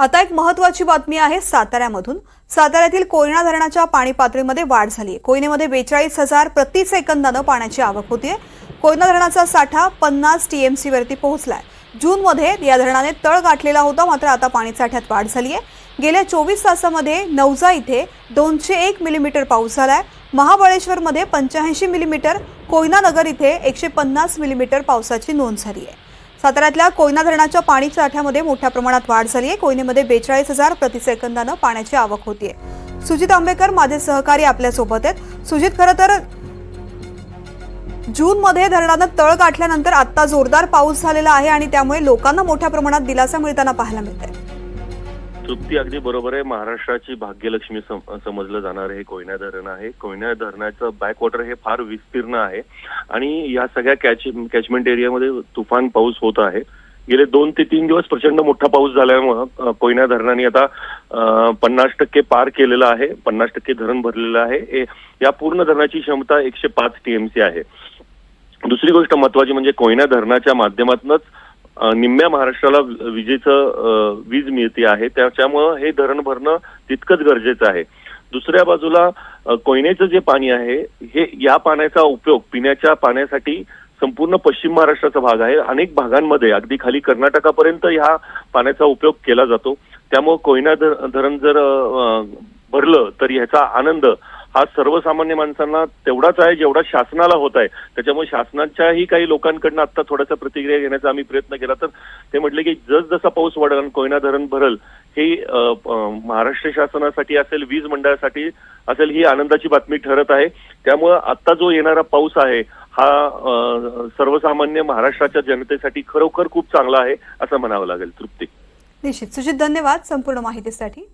आता एक महत्वाची बातमी आहे साताऱ्यामधून. साताऱ्यातील कोयना धरणाच्या पाणी पातळीमध्ये वाढ झाली आहे कोयनेमध्ये बेचाळीस हजार प्रति सेकंदानं पाण्याची आवक होतीये. कोयना धरणाचा साठा पन्नास टीएमसी वरती पोहोचलाय. जूनमध्ये या धरणाने तळ गाठलेला होता मात्र आता पाणी साठ्यात वाढ झाली आहे गेल्या चोवीस तासामध्ये नवजा इथे दोनशे एक मिलीमीटर पाऊस झालाय. महाबळेश्वरमध्ये पंच्याऐंशी मिलीमीटर कोयनानगर इथे एकशे पन्नास मिलीमीटर पावसाची नोंद झाली आहे साताऱ्यातल्या कोयना धरणाच्या पाणी साठ्यामध्ये मोठ्या प्रमाणात वाढ झाली आहे. कोयनेमध्ये बेचाळीस हजार प्रतिसेकंदानं पाण्याची आवक होतीये सुजित आंबेकर माझे सहकारी आपल्यासोबत आहेत. सुजित खरं तर जूनमध्ये धरणानं तळ गाठल्यानंतर आता जोरदार पाऊस झालेला आहे आणि त्यामुळे लोकांना मोठ्या प्रमाणात दिलासा मिळताना पाहायला मिळतंय. तृप्ती अगदी बरोबर आहे. महाराष्ट्राची भाग्यलक्ष्मी सम- समजलं जाणार हे कोयना धरण आहे. कोयना धरणाचं बॅकवॉटर हे फार विस्तीर्ण आहे. आणि या सगळ्या कॅच कॅचमेंट एरियामध्ये तुफान पाऊस होत आहे. गेले दोन ते तीन दिवस प्रचंड मोठा पाऊस झाल्यामुळं कोयना धरणाने आता पन्नास टक्के पार केलेलं आहे. पन्नास टक्के धरण भरलेलं आहे. या पूर्ण धरणाची क्षमता एकशे पाच टीएमसी आहे. दुसरी गोष्ट महत्वाची म्हणजे कोयना धरणाच्या माध्यमातूनच निम्म्या महाराष्ट्राला विजेचं वीज मिळते आहे. त्याच्यामुळं हे धरण भरणं तितकंच गरजेचं आहे. दुसऱ्या बाजूला कोयनेचं जे पाणी आहे हे या पाण्याचा उपयोग पिण्याच्या पाण्यासाठी संपूर्ण पश्चिम महाराष्ट्राचा भाग आहे. अनेक भागांमध्ये अगदी खाली कर्नाटकापर्यंत ह्या पाण्याचा उपयोग केला जातो. त्यामुळं कोयना धर- धरण जर भरलं तर ह्याचा आनंद हा सर्वसामान्य माणसांना तेवढाच आहे जेवढा शासनाला होत आहे. त्याच्यामुळे शासनाच्याही काही लोकांकडनं आता थोड्याशा प्रतिक्रिया घेण्याचा आम्ही प्रयत्न केला. तर ते म्हटले की जसजसा पाऊस वाढेल आणि कोयना धरण भरल हे महाराष्ट्र शासनासाठी असेल वीज मंडळासाठी असेल ही आनंदाची बातमी ठरत आहे. त्यामुळं आता जो येणारा पाऊस आहे हा सर्वसामान्य महाराष्ट्राच्या जनतेसाठी खरोखर खूप चांगला आहे असं म्हणावं लागेल. तृप्ती. निश्चित. सुजित धन्यवाद संपूर्ण माहितीसाठी.